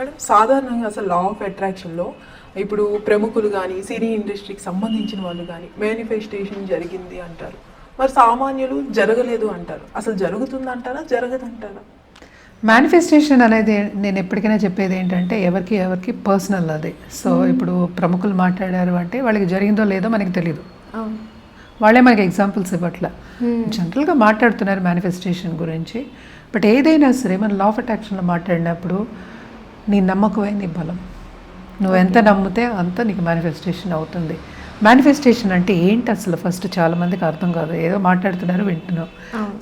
Madam సాధారణంగా అసలు law of అట్రాక్షన్లో ఇప్పుడు ప్రముఖులు కానీ సినీ ఇండస్ట్రీకి సంబంధించిన వాళ్ళు కానీ మేనిఫెస్టేషన్ జరిగింది అంటారు. మరి సామాన్యులు జరగలేదు అంటారు. అసలు జరుగుతుందంటారా? జరగదంటారా? మేనిఫెస్టేషన్ అనేది నేను ఎప్పటికైనా చెప్పేది ఏంటంటే ఎవరికి ఎవరికి పర్సనల్ అది. సో ఇప్పుడు ప్రముఖులు మాట్లాడారు అంటే వాళ్ళకి జరిగిందో లేదో మనకి తెలియదు వాళ్ళే మనకి ఎగ్జాంపుల్స్ ఇవ్వట్లా. జనరల్గా మాట్లాడుతున్నారు మేనిఫెస్టేషన్ గురించి. బట్ ఏదైనా సరే మన లా ఆఫ్ అట్రాక్షన్లో మాట్లాడినప్పుడు నీ నమ్మకమే నీ బలం. నువ్వు ఎంత నమ్మితే అంత నీకు మేనిఫెస్టేషన్ అవుతుంది. మేనిఫెస్టేషన్ అంటే ఏంటి అసలు? ఫస్ట్ చాలా మందికి అర్థం కాదు. ఏదో మాట్లాడుతున్నారు వింటున్నావు.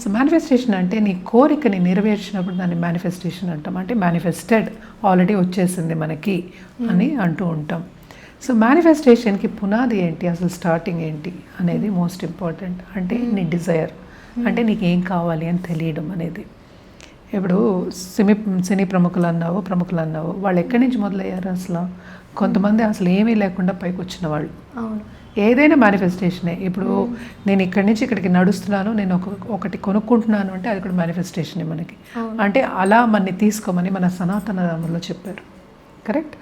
సో మేనిఫెస్టేషన్ అంటే నీ కోరికని నెరవేర్చినప్పుడు దాన్ని మేనిఫెస్టేషన్ అంటాం. అంటే మేనిఫెస్టెడ్ ఆల్రెడీ వచ్చేసింది మనకి అని అంటూ ఉంటాం. సో మేనిఫెస్టేషన్కి పునాది ఏంటి? అసలు స్టార్టింగ్ ఏంటి అనేది మోస్ట్ ఇంపార్టెంట్ అంటే నీ డిజైర్ అంటే నీకు ఏం కావాలి అని తెలియడం అనేది. ఇప్పుడు సినీ సినీ ప్రముఖులు అన్నావు ప్రముఖులు అన్నావు వాళ్ళు ఎక్కడి నుంచి మొదలయ్యారు అసలు? కొంతమంది అసలు ఏమీ లేకుండా పైకి వచ్చిన వాళ్ళు. అవును. ఏదైనా మేనిఫెస్టేషనే ఇప్పుడు నేను ఇక్కడి నుంచి ఇక్కడికి నడుస్తున్నాను నేను ఒక ఒకటి కొనుక్కుంటున్నాను అంటే అది కూడా మేనిఫెస్టేషనే మనకి. అంటే అలా మనని తీసుకోమని మన సనాతన రాముల్లో చెప్పారు. కరెక్ట్?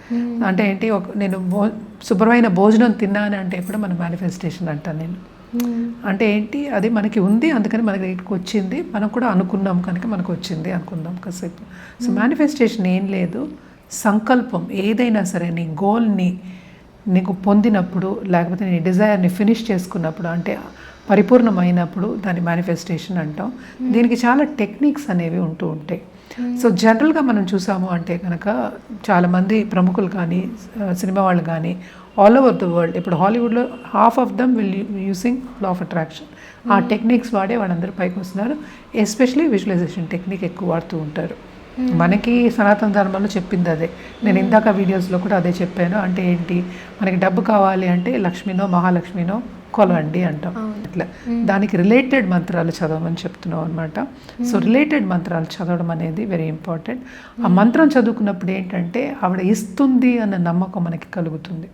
అంటే ఏంటి ఒక నేను భో శుభ్రమైన భోజనం తిన్నాను అంటే కూడా మన మేనిఫెస్టేషన్ అంటాను నేను. అంటే ఏంటి? అది మనకి ఉంది అందుకని మనకి వచ్చింది. మనం కూడా అనుకున్నాం కనుక మనకు వచ్చింది అనుకుందాం కాసేపు. సో మేనిఫెస్టేషన్ ఏం లేదు. సంకల్పం ఏదైనా సరే నీ గోల్ని నీకు పొందినప్పుడు లేకపోతే నీ డిజైర్ని ఫినిష్ చేసుకున్నప్పుడు అంటే పరిపూర్ణమైనప్పుడు దాని మేనిఫెస్టేషన్ అంటాం. దీనికి చాలా టెక్నిక్స్ అనేవి ఉంటూ ఉంటాయి. సో జనరల్గా మనం చూసాము అంటే కనుక చాలామంది ప్రముఖులు కానీ సినిమా వాళ్ళు కానీ ఆల్ ఓవర్ ద వరల్డ్ ఇప్పుడు హాలీవుడ్లో half of them will using law of attraction ఆ టెక్నిక్స్ వాడే వాళ్ళందరూ పైకి వస్తున్నారు ఎస్పెషలీ విజువలైజేషన్ టెక్నిక్ ఎక్కువ వాడుతూ ఉంటారు. మనకి సనాతన ధర్మంలో చెప్పింది అదే. నేను ఇందాక వీడియోస్లో కూడా అదే చెప్పాను. అంటే ఏంటి? మనకి డబ్బు కావాలి అంటే లక్ష్మినో మహాలక్ష్మినో కొలండి అంటాం. అట్లా దానికి రిలేటెడ్ మంత్రాలు చదవమని చెప్తున్నాం అనమాట సో రిలేటెడ్ మంత్రాలు చదవడం అనేది వెరీ ఇంపార్టెంట్ ఆ మంత్రం చదువుకున్నప్పుడు ఏంటంటే ఆవిడ ఇస్తుంది అన్న నమ్మకం మనకి కలుగుతుంది.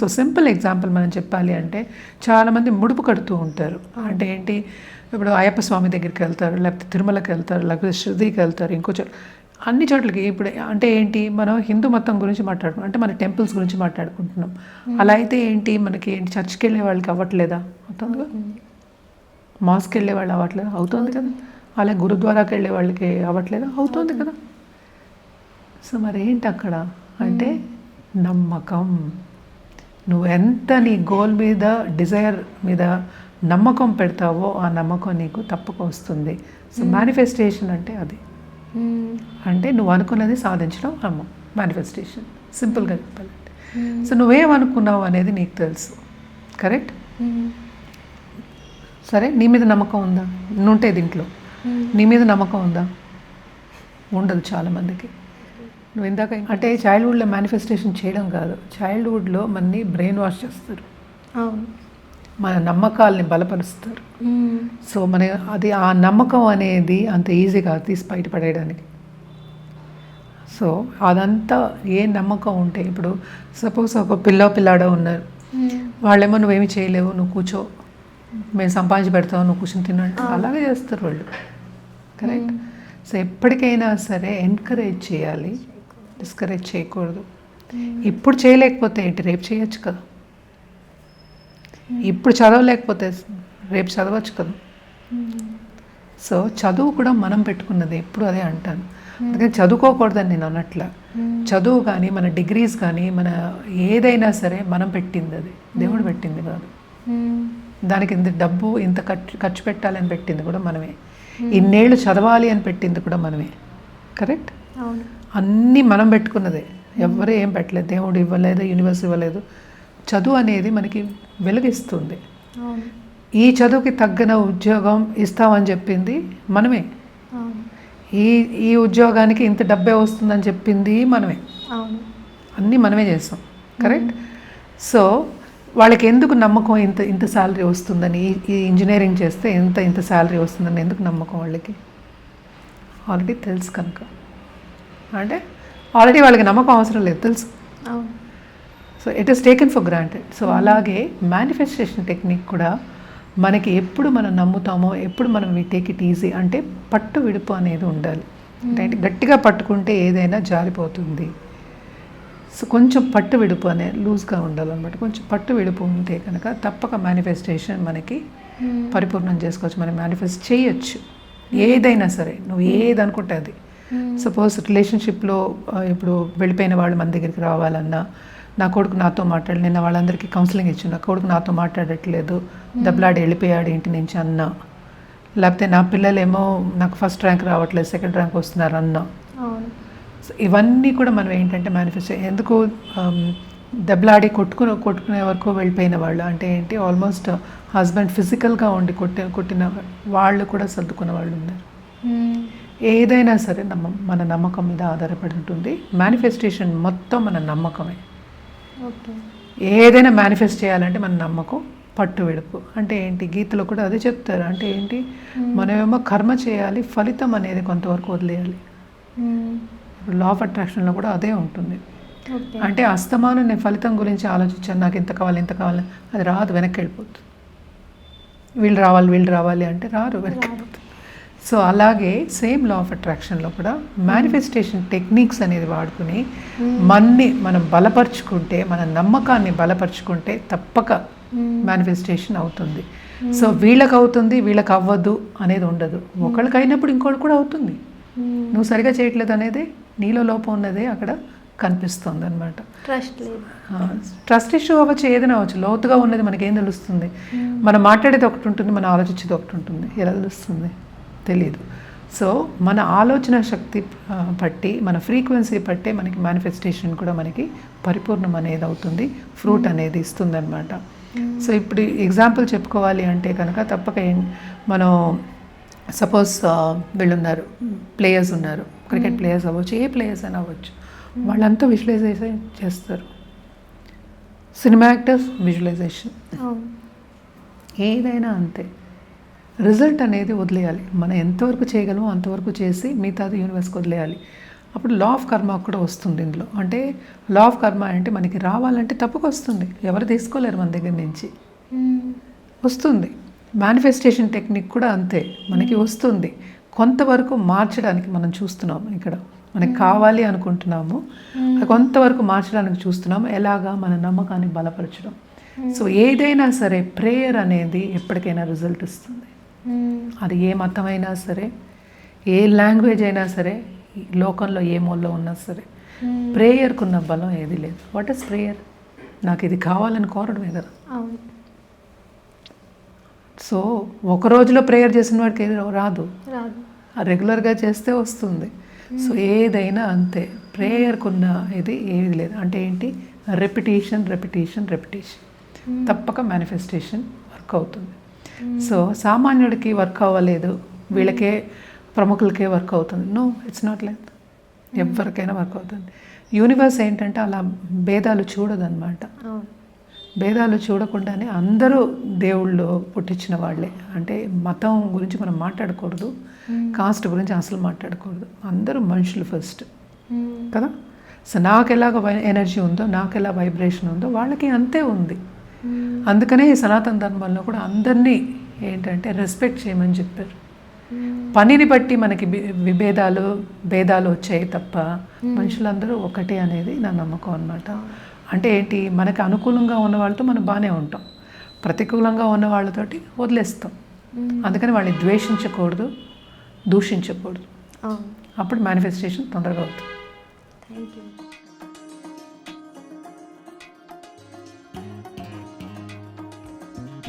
సో సింపుల్ ఎగ్జాంపుల్ మనం చెప్పాలి అంటే చాలామంది ముడుపు కడుతూ ఉంటారు. అంటే ఏంటి? ఇప్పుడు అయ్యప్ప స్వామి దగ్గరికి వెళ్తారు లేకపోతే తిరుమలకి వెళ్తారు లేకపోతే శృతికి వెళ్తారు ఇంకో చోట అన్ని చోట్లకి ఇప్పుడు అంటే ఏంటి? మనం హిందూ మతం గురించి మాట్లాడుకుంటాం అంటే మన టెంపుల్స్ గురించి మాట్లాడుకుంటున్నాం. అలా అయితే ఏంటి? మనకి ఏంటి? చర్చ్కి వెళ్ళే వాళ్ళకి అవ్వట్లేదా? అవుతుంది కదా? మాస్కి వెళ్ళే వాళ్ళు అవ్వట్లేదా? అవుతుంది కదా? అలాగే గురుద్వారాకి వెళ్ళే వాళ్ళకి అవ్వట్లేదా? అవుతుంది కదా? సో మరి ఏంటి అక్కడ? అంటే నమ్మకం. నువ్వు ఎంత నీ గోల్ మీద డిజైర్ మీద నమ్మకం పెడతావో ఆ నమ్మకం నీకు తప్పక వస్తుంది. సో మేనిఫెస్టేషన్ అంటే అది. అంటే నువ్వు అనుకున్నది సాధించడం అమ్మ మేనిఫెస్టేషన్ సింపుల్గా చెప్పాలంటే. సో నువ్వేమనుకున్నావు అనేది నీకు తెలుసు. కరెక్ట్ సరే నీ మీద నమ్మకం ఉందా? నుంటే దీంట్లో. నీ మీద నమ్మకం ఉందా? ఉండదు చాలామందికి. నువ్వు ఇందాక అంటే చైల్డ్హుడ్లో మేనిఫెస్టేషన్ చేయడం కాదు. చైల్డ్హుడ్లో మనని బ్రెయిన్ వాష్ చేస్తారు మన నమ్మకాల్ని బలపరుస్తారు. సో మన అది ఆ నమ్మకం అనేది అంత ఈజీగా తీసి బయటపడేయడానికి సో అదంతా ఏ నమ్మకం ఉంటే ఇప్పుడు సపోజ్ ఒక పిల్ల పిల్లాడో ఉన్నారు. వాళ్ళేమో నువ్వేమి చేయలేవు నువ్వు కూర్చో. మేము సంపాదించి పెడతావు నువ్వు కూర్చొని తినంటే అలాగే చేస్తారు వాళ్ళు. కరెక్ట్ సో ఎప్పటికైనా సరే ఎంకరేజ్ చేయాలి. డిస్కరేజ్ చేయకూడదు. ఇప్పుడు చేయలేకపోతే ఏంటి? రేపు చేయొచ్చు కదా. ఇప్పుడు చదవలేకపోతే రేపు చదవచ్చు కదా. సో చదువు కూడా మనం పెట్టుకున్నది ఎప్పుడు అదే అంటాను. అందుకని చదువుకోకూడదని నేను అన్నట్ల చదువు కానీ మన డిగ్రీస్ కానీ మన ఏదైనా సరే మనం పెట్టింది అది. దేవుడు పెట్టింది కాదు దానికి ఇంత డబ్బు ఇంత ఖర్చు ఖర్చు పెట్టాలని పెట్టింది కూడా మనమే. ఇన్నేళ్ళు చదవాలి అని పెట్టింది కూడా మనమే. కరెక్ట్? అవును. అన్నీ మనం పెట్టుకున్నదే. ఎవరు ఏం పెట్టలేదు. దేవుడు ఇవ్వలేదు యూనివర్స్ ఇవ్వలేదు. చదువు అనేది మనకి వెలుగిస్తుంది. ఈ చదువుకి తగ్గిన ఉద్యోగం ఇస్తామని చెప్పింది మనమే. ఈ ఈ ఉద్యోగానికి ఇంత డబ్బే వస్తుందని చెప్పింది మనమే. అన్నీ మనమే చేస్తాం. కరెక్ట్? సో వాళ్ళకి ఎందుకు నమ్మకం ఇంత ఇంత శాలరీ వస్తుందని ఈ- ఈ ఇంజనీరింగ్ చేస్తే ఇంత ఇంత శాలరీ వస్తుందని ఎందుకు నమ్మకం వాళ్ళకి? ఆల్రెడీ తెలుసు కనుక. అంటే ఆల్రెడీ వాళ్ళకి నమ్మకం అవసరం లేదు తెలుసు. So it is taken for granted so అలాగే మేనిఫెస్టేషన్ టెక్నిక్ కూడా మనకి ఎప్పుడు మనం నమ్ముతామో ఎప్పుడు మనం వి టేక్ ఇట్ ఈజీ అంటే పట్టు విడుపు అనేది ఉండాలి. అంటే గట్టిగా పట్టుకుంటే ఏదైనా జారిపోతుంది. సో కొంచెం పట్టు విడుపు అనే లూజ్గా ఉండాలన్నమాట. కొంచెం పట్టు విడుపు ఉంటే కనుక తప్పక మేనిఫెస్టేషన్ మనకి పరిపూర్ణం చేసుకోవచ్చు. మనం మేనిఫెస్ట్ చేయొచ్చు. ఏదైనా సరే. నువ్వు ఏది అనుకుంటే అది. సపోజ్ రిలేషన్షిప్లో ఇప్పుడు వెళ్ళిపోయిన వాళ్ళు మన దగ్గరికి రావాలన్నా నా కొడుకు నాతో మాట్లాడి నిన్న వాళ్ళందరికీ కౌన్సిలింగ్ ఇచ్చి నా కొడుకు నాతో మాట్లాడట్లేదు దెబ్బలాడి వెళ్ళిపోయాడు ఇంటి నుంచి అన్నా. లేకపోతే నా పిల్లలేమో నాకు ఫస్ట్ ర్యాంక్ రావట్లేదు సెకండ్ ర్యాంక్ వస్తున్నారు అన్నా ఇవన్నీ కూడా మనం ఏంటంటే మేనిఫెస్ట్ ఎందుకు దెబ్బలాడి కొట్టుకుని కొట్టుకునే వరకు వెళ్ళిపోయిన వాళ్ళు అంటే ఏంటి ఆల్మోస్ట్ హస్బెండ్ ఫిజికల్గా ఉండి కొట్టి కొట్టిన వాళ్ళు కూడా సర్దుకున్న వాళ్ళు ఉన్నారు. ఏదైనా సరే నమ్మ మన నమ్మకం మీద ఆధారపడి ఉంటుంది. మేనిఫెస్టేషన్ మొత్తం మన నమ్మకమే. ఏదైనా మేనిఫెస్ట్ చేయాలంటే మన నమ్మకం పట్టు విడుపు. అంటే ఏంటి? గీతలో కూడా అదే చెప్తారు. అంటే ఏంటి? మనమేమో కర్మ చేయాలి ఫలితం అనేది కొంతవరకు వదిలేయాలి. ఇప్పుడు లా ఆఫ్ అట్రాక్షన్లో కూడా అదే ఉంటుంది. అంటే అస్తమానం నేను ఫలితం గురించి ఆలోచించాను నాకు ఇంత కావాలి ఇంత కావాలి అది రాదు వెనక్కి వెళ్ళిపోతుంది. వీళ్ళు రావాలి వీళ్ళు రావాలి అంటే రారు వెనక్కి వెళ్ళిపోతుంది. సో అలాగే సేమ్ లా ఆఫ్ అట్రాక్షన్లో కూడా మేనిఫెస్టేషన్ టెక్నిక్స్ అనేది వాడుకుని మన్ని మనం బలపరుచుకుంటే మన నమ్మకాన్ని బలపరుచుకుంటే తప్పక మేనిఫెస్టేషన్ అవుతుంది. సో వీళ్ళకి అవుతుంది వీళ్ళకి అవ్వదు అనేది ఉండదు. ఒకళ్ళకి అయినప్పుడు ఇంకోటి కూడా అవుతుంది. నువ్వు సరిగా చేయట్లేదు అనేది నీలో లోపం ఉన్నదే అక్కడ కనిపిస్తుంది అనమాట ట్రస్ట్ లేదు ట్రస్ట్ ఇష్యూ అవ్వచ్చు ఏదైనా అవ్వచ్చు లోతుగా ఉన్నది మనకేం తెలుస్తుంది? మనం మాట్లాడేది ఒకటి ఉంటుంది మనం ఆలోచించేది ఒకటి ఉంటుంది. ఎలా తెలుస్తుంది? తెలియదు సో మన ఆలోచన శక్తి ఆ, బట్టి మన ఫ్రీక్వెన్సీ బట్టే మనకి మేనిఫెస్టేషన్ కూడా మనకి పరిపూర్ణం అనేది అవుతుంది ఫ్రూట్ అనేది ఇస్తుంది అనమాట సో ఇప్పుడు ఎగ్జాంపుల్ చెప్పుకోవాలి అంటే కనుక తప్పక మనం సపోజ్ వీళ్ళున్నారు ప్లేయర్స్ ఉన్నారు క్రికెట్ ప్లేయర్స్ అవ్వచ్చు ఏ ప్లేయర్స్ అయినా అవ్వచ్చు. వాళ్ళంతా విజువలైజేషన్ చేస్తారు. Cinema actors visualization. ఏదైనా అంతే. రిజల్ట్ అనేది వదిలేయాలి. మనం ఎంతవరకు చేయగలమో అంతవరకు చేసి మిగతాది యూనివర్స్కి వదిలేయాలి. అప్పుడు లా ఆఫ్ కర్మ కూడా వస్తుంది ఇందులో. అంటే లా ఆఫ్ కర్మ అంటే మనకి రావాలంటే తప్పక వస్తుంది. ఎవరు తీసుకోలేరు మన దగ్గర నుంచి. మ్మ్. వస్తుంది. మేనిఫెస్టేషన్ టెక్నిక్ కూడా అంతే. మనకి వస్తుంది. కొంతవరకు మార్చడానికి మనం చూస్తున్నాము ఇక్కడ. మనకి కావాలి అనుకుంటున్నాము. కొంతవరకు మార్చడానికి చూస్తున్నాము. ఎలాగా మన నమ్మకాన్ని బలపరచడం. సో ఏదైనా సరే ప్రేయర్ అనేది ఎప్పటికైనా రిజల్ట్ ఇస్తుంది. అది ఏ మతమైనా సరే ఏ లాంగ్వేజ్ అయినా సరే లోకంలో ఏ మూలలో ఉన్నా సరే మ్మ్. ప్రేయర్కున్న ఉన్న బలం ఏది లేదు. వాట్ ఇస్ ప్రేయర్ నాకు ఇది కావాలని కోరడమే కదా సో ఒక రోజులో ప్రేయర్ చేసిన వాడికి ఏది రాదు. రాదు. రెగ్యులర్గా చేస్తే వస్తుంది. సో ఏదైనా అంతే. ప్రేయర్కున్న ఇది ఏది లేదు. అంటే ఏంటి? రెపిటేషన్ రెపిటేషన్ రెపిటేషన్ తప్పక మేనిఫెస్టేషన్ వర్క్ అవుతుంది. సో సామాన్యుడికి వర్క్ అవ్వలేదు. వీళ్ళకే ప్రముఖులకే వర్క్ అవుతుంది. నో ఇట్స్ నాట్ లైక్ ఎవరికైనా వర్క్ అవుతుంది. యూనివర్స్ ఏంటంటే అలా భేదాలు చూడదన్నమాట. భేదాలు చూడకుండానే అందరూ దేవుళ్ళు పుట్టించిన వాళ్ళే. అంటే మతం గురించి మనం మాట్లాడకూడదు. కాస్ట్ గురించి అసలు మాట్లాడకూడదు. అందరూ మనుషులు ఫస్ట్ మ్మ్. కదా? సో నాకు ఎలాగ ఎనర్జీ ఉందో నాకు ఎలా వైబ్రేషన్ ఉందో వాళ్ళకి అంతే ఉంది. అందుకనే ఈ సనాతన ధర్మంలో కూడా అందరినీ ఏంటంటే రెస్పెక్ట్ చేయమని చెప్పారు. మ్మ్. పనిని బట్టి మనకి విభేదాలు భేదాలు వచ్చాయి తప్ప మనుషులందరూ ఒకటే అనేది నా నమ్మకం అన్నమాట. అంటే ఏంటి? మనకి అనుకూలంగా ఉన్న వాళ్ళతో మనం బాగానే ఉంటాం. ప్రతికూలంగా ఉన్న వాళ్ళతోటి వదిలేస్తాం. అందుకని వాళ్ళని ద్వేషించకూడదు దూషించకూడదు. అప్పుడు మేనిఫెస్టేషన్ తొందరగా అవుతుంది. Thank you